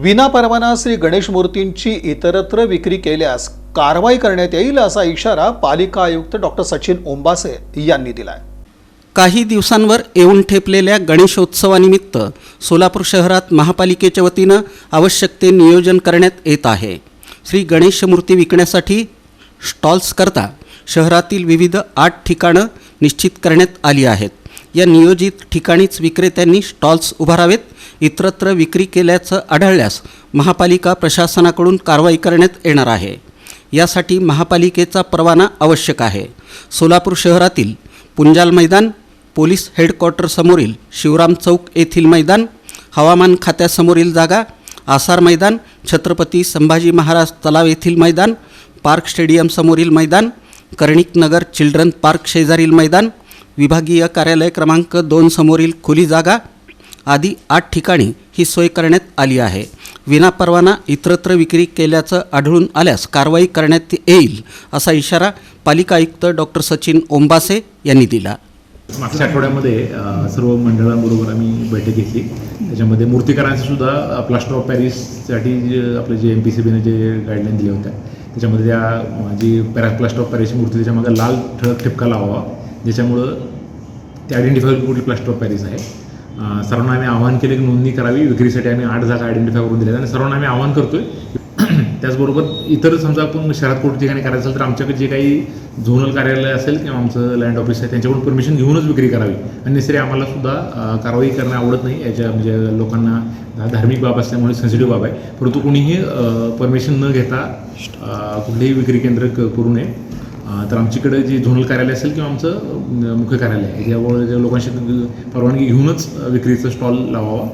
विनापरवाना श्री गणेश मूर्तींची इतरत्र विक्री केल्यास कारवाई करण्यात येईल असा इशारा पालिका आयुक्त डॉक्टर सचिन ओंबासे यांनी दिलाय. काही दिवसांवर येऊन ठेपलेल्या गणेशोत्सवानिमित्त सोलापूर शहरात महापालिकेच्या वतीनं आवश्यक ते नियोजन करण्यात येत आहे. श्री गणेश मूर्ती विकण्यासाठी स्टॉल्सकरता शहरातील विविध आठ ठिकाणं निश्चित करण्यात आली आहेत. या नियोजित ठिकाणीच विक्रेत्यांनी स्टॉल्स उभारावेत. इतरत्र विक्री केल्याचं आढळल्यास महापालिका प्रशासनाकडून कारवाई करण्यात येणार आहे. यासाठी महापालिकेचा परवाना आवश्यक आहे. सोलापूर शहरातील पुंजाल मैदान पोलीस हेडक्वार्टरसमोरील शिवराम चौक येथील मैदान हवामान खात्यासमोरील जागा आसार मैदान छत्रपती संभाजी महाराज तलाव येथील मैदान पार्क स्टेडियमसमोरील मैदान कर्णिक नगर चिल्ड्रन पार्क शेजारील मैदान विभागीय कार्यालय क्रमांक दोन समोरील खुली जागा आदी आठ ठिकाणी ही सोय करण्यात आली आहे. विनापरवाना इतरत्र विक्री केल्याचं आढळून आल्यास कारवाई करण्यात येईल असा इशारा पालिका आयुक्त डॉक्टर सचिन ओंबासे यांनी दिला. मागच्या आठवड्यामध्ये सर्व मंडळांबरोबर आम्ही बैठक घेतली. त्याच्यामध्ये मूर्तिकारांचं सुद्धा प्लास्टर ऑफ पॅरिससाठी जे आपले जे एम पी सी बीने जे गाईडलाईन दिल्या होत्या. त्याच्यामध्ये त्या जी पॅरा प्लास्टर ऑफ पॅरिसची मूर्ती त्याच्यामध्ये लाल ठळक ठिपका लावावा. ज्याच्यामुळं ते आयडेंटिफाय कुठली प्लास्टर ऑफ पॅरिस आहे. सर्वांना आम्ही आवाहन केले की नोंदणी करावी विक्रीसाठी आम्ही आठ जागा आयडेंटिफाय करून दिल्या आणि सर्वांना आम्ही आवाहन करतोय त्याचबरोबर इतर समजा आपण शहरात कुठे ठिकाणी करायचं असेल तर आमच्याकडे जे काही झोनल कार्यालय असेल किंवा आमचं लँड ऑफिस आहे त्यांच्याकडून परमिशन घेऊनच विक्री करावी. आणि निसरी आम्हाला सुद्धा कारवाई करणं आवडत नाही. याच्या म्हणजे लोकांना धार्मिक बाब असल्यामुळे सेन्सिटिव्ह बाब आहे. परंतु कोणीही परमिशन न घेता कुठलेही विक्री केंद्र क- करू नये. तर आमच्याकडे जे झोनल कार्यालय असेल किंवा आमचं मुख्य कार्यालय आहे त्यामुळे लोकांशी परवानगी घेऊनच विक्रीचा विक्रीचं स्टॉल लावावा.